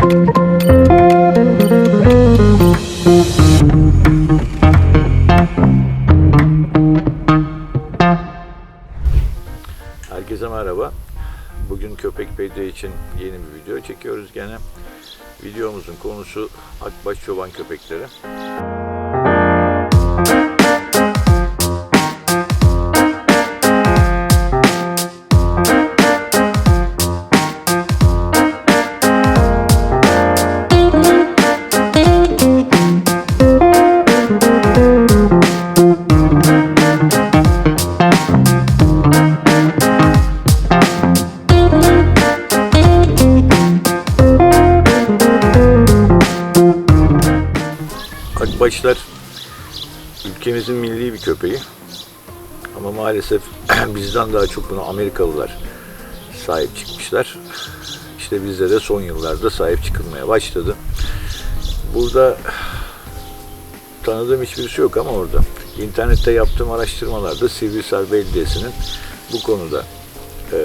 Herkese merhaba. Bugün Köpek PD için yeni bir video çekiyoruz gene. Videomuzun konusu Akbaş Çoban Köpekleri. Akbaşlar ülkemizin milli bir köpeği. Ama maalesef bizden daha çok bunu Amerikalılar sahip çıkmışlar. İşte bizde de son yıllarda sahip çıkılmaya başladı. Burada tanıdığım hiçbirisi yok ama orada. İnternette yaptığım araştırmalarda Sivrisar Belediyesi'nin bu konuda e,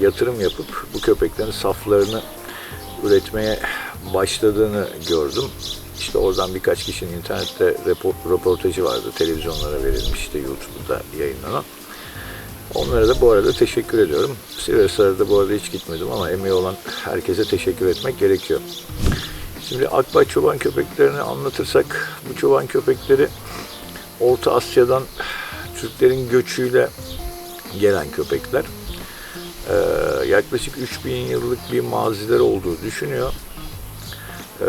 yatırım yapıp bu köpeklerin saflarını üretmeye başladığını gördüm. İşte oradan birkaç kişinin internette röportajı vardı. Televizyonlara verilmişti, YouTube'da yayınlanan. Onlara da bu arada teşekkür ediyorum. Sivas'a bu arada hiç gitmedim ama emeği olan herkese teşekkür etmek gerekiyor. Şimdi Akbaş çoban köpeklerini anlatırsak bu çoban köpekleri Orta Asya'dan Türklerin göçüyle gelen köpekler. Ee, yaklaşık 3000 yıllık bir mazileri olduğu düşünüyor. Ee,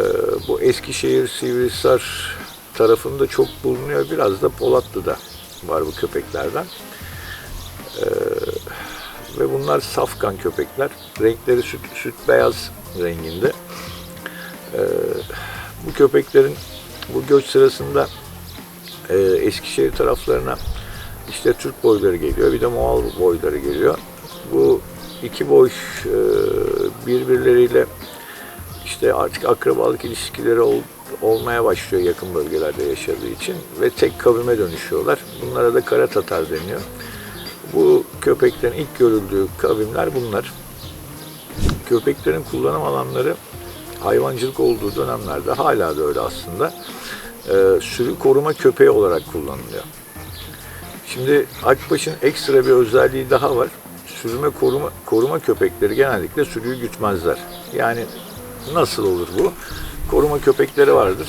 bu Eskişehir, Sivrisar tarafında çok bulunuyor. Biraz da Polatlı'da var bu köpeklerden. Ee, ve bunlar safkan köpekler. Renkleri süt, süt beyaz renginde. Ee, bu köpeklerin bu göç sırasında e, Eskişehir taraflarına işte Türk boyları geliyor, bir de Moğol boyları geliyor. Bu iki boy e, birbirleriyle işte artık akrabalık ilişkileri ol- olmaya başlıyor yakın bölgelerde yaşadığı için ve tek kavime dönüşüyorlar. Bunlara da kara tatar deniyor. Bu köpeklerin ilk görüldüğü kavimler bunlar. Köpeklerin kullanım alanları hayvancılık olduğu dönemlerde hala da öyle aslında. e, sürü koruma köpeği olarak kullanılıyor. Şimdi Akbaş'ın ekstra bir özelliği daha var. Sürüme koruma, koruma köpekleri genellikle sürüyü gütmezler. Yani nasıl olur bu? Koruma köpekleri vardır.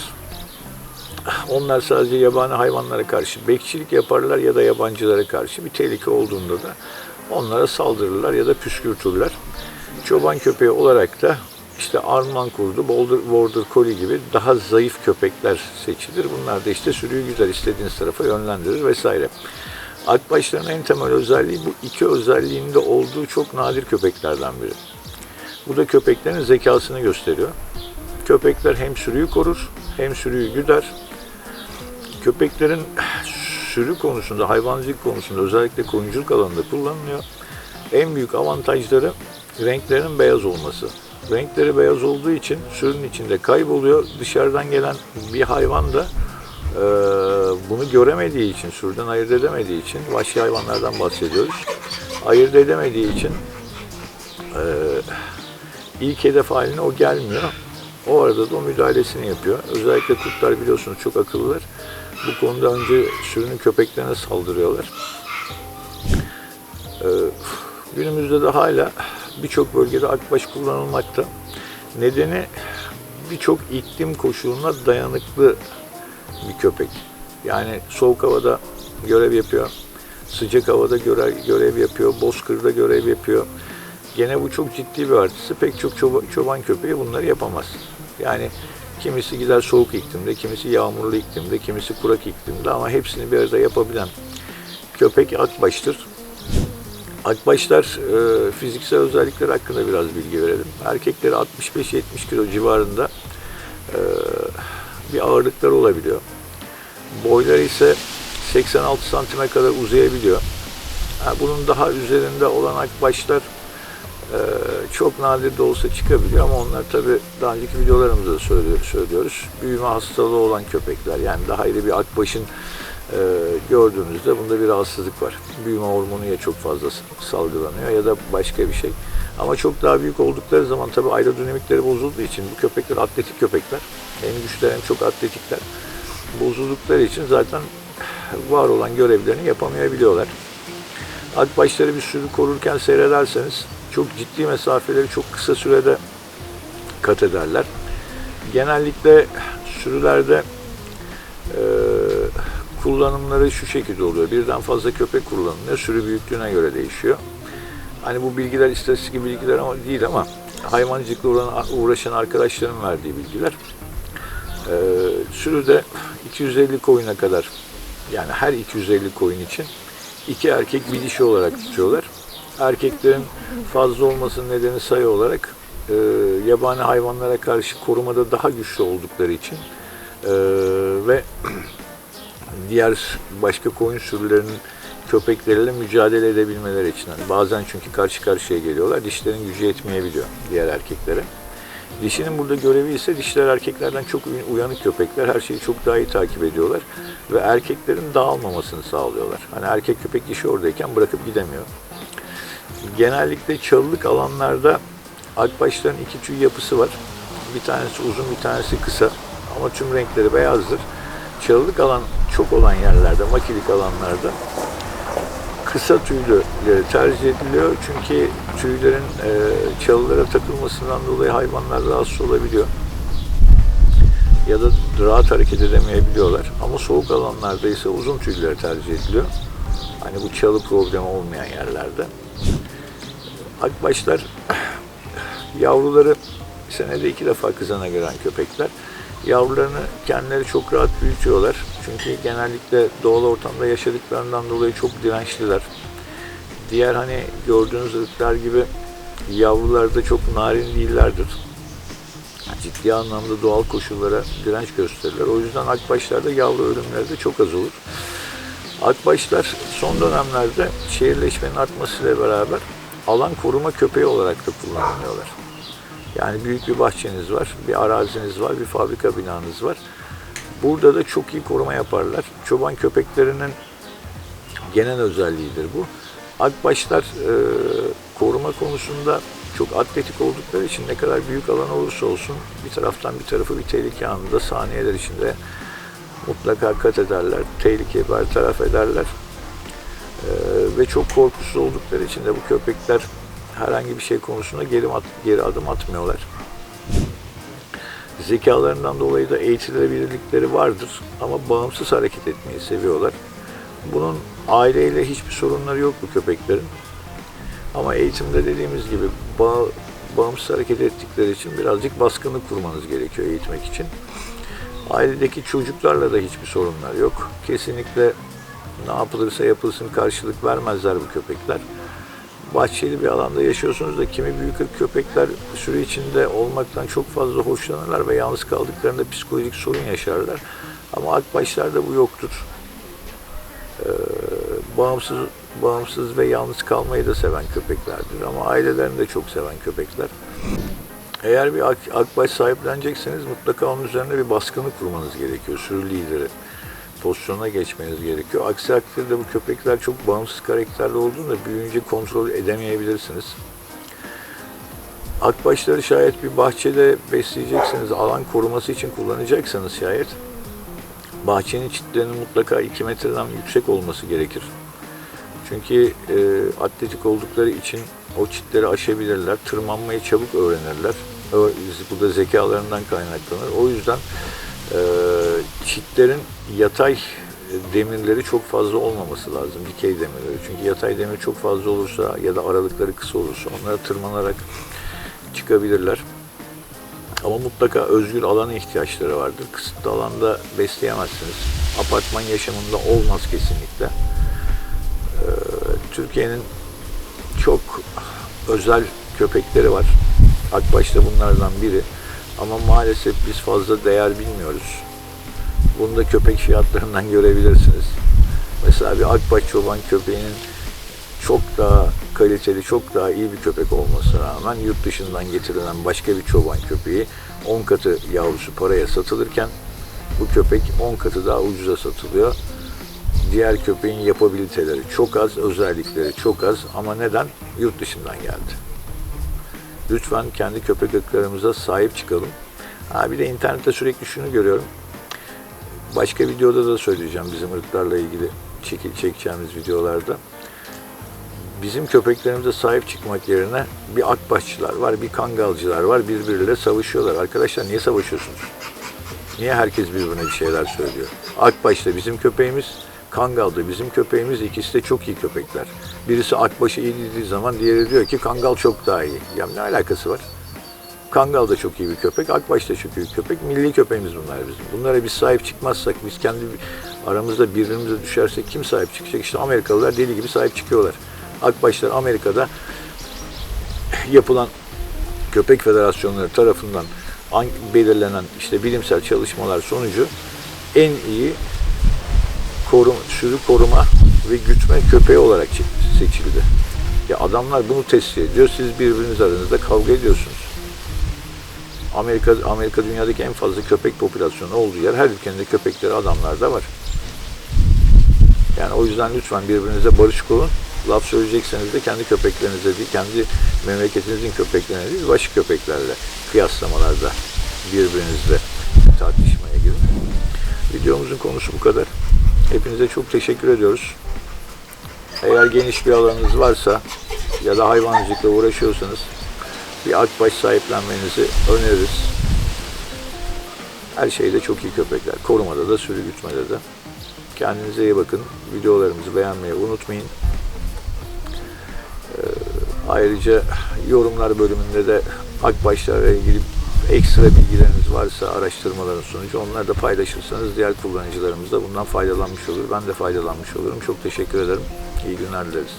Onlar sadece yabani hayvanlara karşı bekçilik yaparlar ya da yabancılara karşı bir tehlike olduğunda da onlara saldırırlar ya da püskürtürler. Çoban köpeği olarak da işte Arman kurdu, Border, Border Collie gibi daha zayıf köpekler seçilir. Bunlar da işte sürüyü güzel istediğiniz tarafa yönlendirir vesaire. Akbaşların en temel özelliği bu iki özelliğinde olduğu çok nadir köpeklerden biri. Bu da köpeklerin zekasını gösteriyor. Köpekler hem sürüyü korur hem sürüyü güder. Köpeklerin sürü konusunda, hayvancılık konusunda özellikle koyunculuk alanında kullanılıyor. En büyük avantajları renklerin beyaz olması. Renkleri beyaz olduğu için sürünün içinde kayboluyor. Dışarıdan gelen bir hayvan da e, bunu göremediği için, sürüden ayırt edemediği için, vahşi hayvanlardan bahsediyoruz. Ayırt edemediği için e, ilk hedef haline o gelmiyor. O arada da o müdahalesini yapıyor. Özellikle kurtlar biliyorsunuz çok akıllılar. Bu konuda önce sürünün köpeklerine saldırıyorlar. Ee, günümüzde de hala birçok bölgede akbaş kullanılmakta. Nedeni birçok iklim koşuluna dayanıklı bir köpek. Yani soğuk havada görev yapıyor, sıcak havada görev, görev yapıyor, bozkırda görev yapıyor. Gene bu çok ciddi bir artısı. Pek çok çoba- çoban köpeği bunları yapamaz. Yani kimisi gider soğuk iklimde, kimisi yağmurlu iklimde, kimisi kurak iklimde ama hepsini bir arada yapabilen köpek akbaştır. Akbaşlar e, fiziksel özellikleri hakkında biraz bilgi verelim. Erkekleri 65-70 kilo civarında e, bir ağırlıkları olabiliyor. Boyları ise 86 santime kadar uzayabiliyor. Ha, bunun daha üzerinde olan akbaşlar e, çok nadir de olsa çıkabiliyor ama onlar tabi daha önceki videolarımızda da söylüyor- söylüyoruz. Büyüme hastalığı olan köpekler yani daha iri bir akbaşın e, gördüğünüzde bunda bir rahatsızlık var. Büyüme hormonu ya çok fazla salgılanıyor ya da başka bir şey. Ama çok daha büyük oldukları zaman tabii aerodinamikleri bozulduğu için bu köpekler atletik köpekler. Hem güçlü hem çok atletikler. Bozuldukları için zaten var olan görevlerini yapamayabiliyorlar. Akbaşları bir sürü korurken seyrederseniz çok ciddi mesafeleri çok kısa sürede kat ederler. Genellikle sürülerde e, kullanımları şu şekilde oluyor. Birden fazla köpek kullanılıyor. Sürü büyüklüğüne göre değişiyor. Hani bu bilgiler istatistik bilgiler ama değil ama hayvancılıkla uğraşan, arkadaşların verdiği bilgiler. Ee, sürüde 250 koyuna kadar yani her 250 koyun için iki erkek bir dişi olarak tutuyorlar. Erkeklerin fazla olmasının nedeni sayı olarak e, yabani hayvanlara karşı korumada daha güçlü oldukları için e, ve diğer başka koyun sürülerinin köpekleriyle mücadele edebilmeleri için. Hani bazen çünkü karşı karşıya geliyorlar. Dişlerin gücü yetmeyebiliyor diğer erkeklere. Dişinin burada görevi ise dişler erkeklerden çok uy- uyanık köpekler. Her şeyi çok daha iyi takip ediyorlar. Ve erkeklerin dağılmamasını sağlıyorlar. Hani erkek köpek dişi oradayken bırakıp gidemiyor. Genellikle çalılık alanlarda akbaşların iki tüy yapısı var. Bir tanesi uzun, bir tanesi kısa. Ama tüm renkleri beyazdır. Çalılık alan çok olan yerlerde, makilik alanlarda kısa tüylüleri tercih ediliyor. Çünkü tüylerin e, çalılara takılmasından dolayı hayvanlar rahatsız olabiliyor. Ya da rahat hareket edemeyebiliyorlar. Ama soğuk alanlarda ise uzun tüyleri tercih ediliyor. Hani bu çalı problemi olmayan yerlerde. Akbaşlar yavruları senede iki defa kızana giren köpekler. Yavrularını kendileri çok rahat büyütüyorlar. Çünkü genellikle doğal ortamda yaşadıklarından dolayı çok dirençliler. Diğer hani gördüğünüz ırklar gibi yavrular da çok narin değillerdir. Ciddi anlamda doğal koşullara direnç gösterirler. O yüzden akbaşlarda yavru ölümleri de çok az olur. Akbaşlar son dönemlerde şehirleşmenin artmasıyla beraber alan koruma köpeği olarak da kullanılıyorlar. Yani büyük bir bahçeniz var, bir araziniz var, bir fabrika binanız var. Burada da çok iyi koruma yaparlar. Çoban köpeklerinin genel özelliğidir bu. Akbaşlar e, koruma konusunda çok atletik oldukları için ne kadar büyük alan olursa olsun bir taraftan bir tarafı bir tehlike anında saniyeler içinde mutlaka kat ederler. Tehlikeyi bertaraf ederler. E, ve çok korkusuz oldukları için de bu köpekler herhangi bir şey konusunda geri, at, geri adım atmıyorlar. Zekalarından dolayı da eğitilebilirlikleri vardır ama bağımsız hareket etmeyi seviyorlar. Bunun aileyle hiçbir sorunları yok bu köpeklerin. Ama eğitimde dediğimiz gibi bağ, bağımsız hareket ettikleri için birazcık baskını kurmanız gerekiyor eğitmek için. Ailedeki çocuklarla da hiçbir sorunlar yok. Kesinlikle ne yapılırsa yapılsın karşılık vermezler bu köpekler bahçeli bir alanda yaşıyorsunuz da kimi büyük köpekler sürü içinde olmaktan çok fazla hoşlanırlar ve yalnız kaldıklarında psikolojik sorun yaşarlar. Ama akbaşlarda bu yoktur. Ee, bağımsız bağımsız ve yalnız kalmayı da seven köpeklerdir ama ailelerini de çok seven köpekler. Eğer bir ak, akbaş sahiplenecekseniz mutlaka onun üzerine bir baskını kurmanız gerekiyor, sürü lideri pozisyona geçmeniz gerekiyor. Aksi takdirde bu köpekler çok bağımsız karakterli olduğunda büyüyünce kontrol edemeyebilirsiniz. Akbaşları şayet bir bahçede besleyeceksiniz, alan koruması için kullanacaksanız şayet bahçenin çitlerinin mutlaka 2 metreden yüksek olması gerekir. Çünkü e, atletik oldukları için o çitleri aşabilirler, tırmanmayı çabuk öğrenirler. Bu da zekalarından kaynaklanır. O yüzden e, çitlerin yatay demirleri çok fazla olmaması lazım, dikey demirleri. Çünkü yatay demir çok fazla olursa ya da aralıkları kısa olursa onlara tırmanarak çıkabilirler. Ama mutlaka özgür alana ihtiyaçları vardır. Kısıtlı alanda besleyemezsiniz. Apartman yaşamında olmaz kesinlikle. Ee, Türkiye'nin çok özel köpekleri var. Akbaş da bunlardan biri. Ama maalesef biz fazla değer bilmiyoruz. Bunu da köpek fiyatlarından görebilirsiniz. Mesela bir akbaş çoban köpeğinin çok daha kaliteli, çok daha iyi bir köpek olmasına rağmen yurt dışından getirilen başka bir çoban köpeği 10 katı yavrusu paraya satılırken bu köpek 10 katı daha ucuza satılıyor. Diğer köpeğin yapabiliteleri çok az, özellikleri çok az ama neden? Yurt dışından geldi. Lütfen kendi köpek ırklarımıza sahip çıkalım. Ha bir de internette sürekli şunu görüyorum. Başka videoda da söyleyeceğim bizim ırklarla ilgili çekil çekeceğimiz videolarda. Bizim köpeklerimize sahip çıkmak yerine bir akbaşçılar var, bir kangalcılar var, birbiriyle savaşıyorlar. Arkadaşlar niye savaşıyorsunuz? Niye herkes birbirine bir şeyler söylüyor? Akbaş da bizim köpeğimiz, Kangal da bizim köpeğimiz. İkisi de çok iyi köpekler. Birisi Akbaş'ı iyi dediği zaman diğeri diyor ki Kangal çok daha iyi. Ya ne alakası var? Kangal da çok iyi bir köpek, Akbaş da çok iyi bir köpek. Milli köpeğimiz bunlar bizim. Bunlara biz sahip çıkmazsak, biz kendi aramızda birbirimize düşersek kim sahip çıkacak? İşte Amerikalılar deli gibi sahip çıkıyorlar. Akbaşlar Amerika'da yapılan köpek federasyonları tarafından an- belirlenen işte bilimsel çalışmalar sonucu en iyi koruma, sürü koruma ve gütme köpeği olarak seçildi. Ya adamlar bunu test ediyor. Siz birbiriniz aranızda kavga ediyorsunuz. Amerika Amerika dünyadaki en fazla köpek popülasyonu olduğu yer. Her ülkenin de köpekleri adamlarda var. Yani o yüzden lütfen birbirinize barış kurun. Laf söyleyecekseniz de kendi köpeklerinize değil, kendi memleketinizin köpeklerine değil, başka köpeklerle kıyaslamalarda birbirinizle tartışmaya girin. Videomuzun konusu bu kadar. Hepinize çok teşekkür ediyoruz. Eğer geniş bir alanınız varsa ya da hayvancılıkla uğraşıyorsanız bir akbaş sahiplenmenizi öneririz. Her şeyde çok iyi köpekler. Korumada da, sürü gütmede de. Kendinize iyi bakın. Videolarımızı beğenmeyi unutmayın. Ee, ayrıca yorumlar bölümünde de akbaşlarla ilgili ekstra bilgileriniz varsa araştırmaların sonucu onları da paylaşırsanız diğer kullanıcılarımız da bundan faydalanmış olur. Ben de faydalanmış olurum. Çok teşekkür ederim. İyi günler dileriz.